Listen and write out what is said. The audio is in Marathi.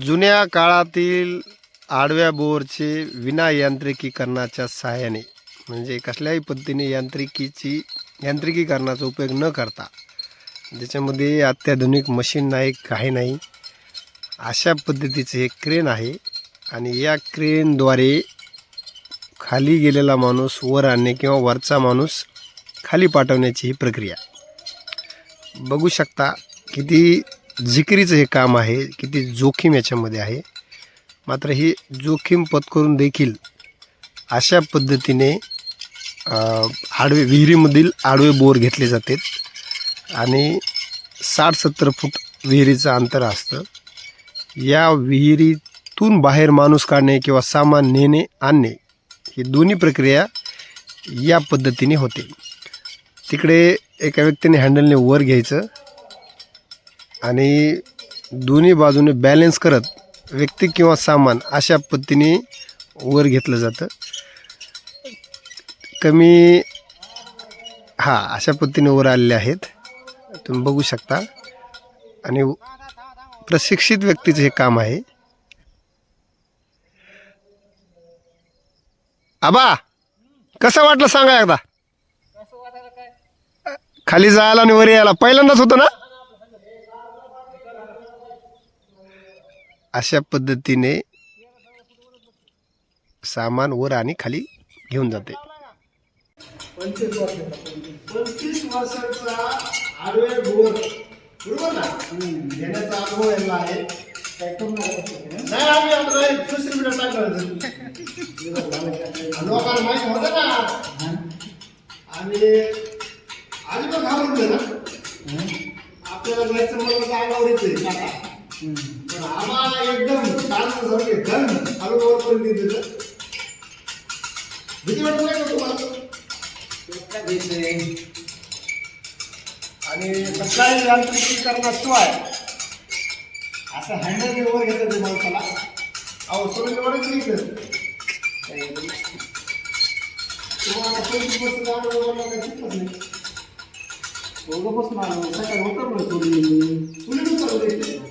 जुन्या काळातील आडव्या बोरचे विना यांत्रिकीकरणाच्या सहाय्याने म्हणजे कसल्याही पद्धतीने यांत्रिकीची यांत्रिकीकरणाचा उपयोग न करता ज्याच्यामध्ये अत्याधुनिक मशीन नाही काही नाही अशा पद्धतीचे हे क्रेन आहे. आणि या क्रेनद्वारे खाली गेलेला माणूस वर आणणे किंवा वरचा माणूस खाली पाठवण्याची ही प्रक्रिया. बघू शकता किती जिकिरीचं हे काम आहे किती जोखीम याच्यामध्ये आहे. मात्र ही जोखीम पत्करून देखील अशा पद्धतीने आडवे विहिरीमधील आडवे बोर घेतले जातात. आणि साठ सत्तर फूट विहिरीचं अंतर असतं. या विहिरीतून बाहेर माणूस काढणे किंवा सामान नेणे आणणे ही दोन्ही प्रक्रिया या पद्धतीने होते. तिकडे एका व्यक्तीने हँडलने वर घ्यायचं. आणि दोन्ही बाजूने बॅलेन्स करत व्यक्ती किंवा सामान अशा पद्धतीने वर घेतलं जातं. कमी हां अशा पद्धतीने वर आलेले आहेत. तुम्ही बघू शकता. आणि प्रशिक्षित व्यक्तीचं हे काम आहे. आबा कसं वाटलं सांगा एकदा? खाली जायला आणि वर यायला. पहिल्यांदाच होतं ना? अशा पद्धतीने सामान वर आणि खाली घेऊन जाते. पंचवीस वर्षाचा बरोबर ना? घेण्याचा अनुभव यायला आहे नाही आम्ही आता नाही, दुसरी मिनिट काय लोकांना माहिती होतं ना आणि आधी पण घाबरले ना आपल्याला जायचं म्हणलं तर अंगावर येते पण आम्हाला एकदम सारखे घन अनुभव करून दिलं भीती वाटत नाही का तुम्हाला आणि कसलाही यांत्रिकीकरणाशिवाय असं हँडल वर घेतात ते माणसाला. अहो सोडून एवढंच घेतलं तुम्हाला अनुभव काय चुकत नाही सुनील चालू दे. आता इकडे चालू आहे, इकडे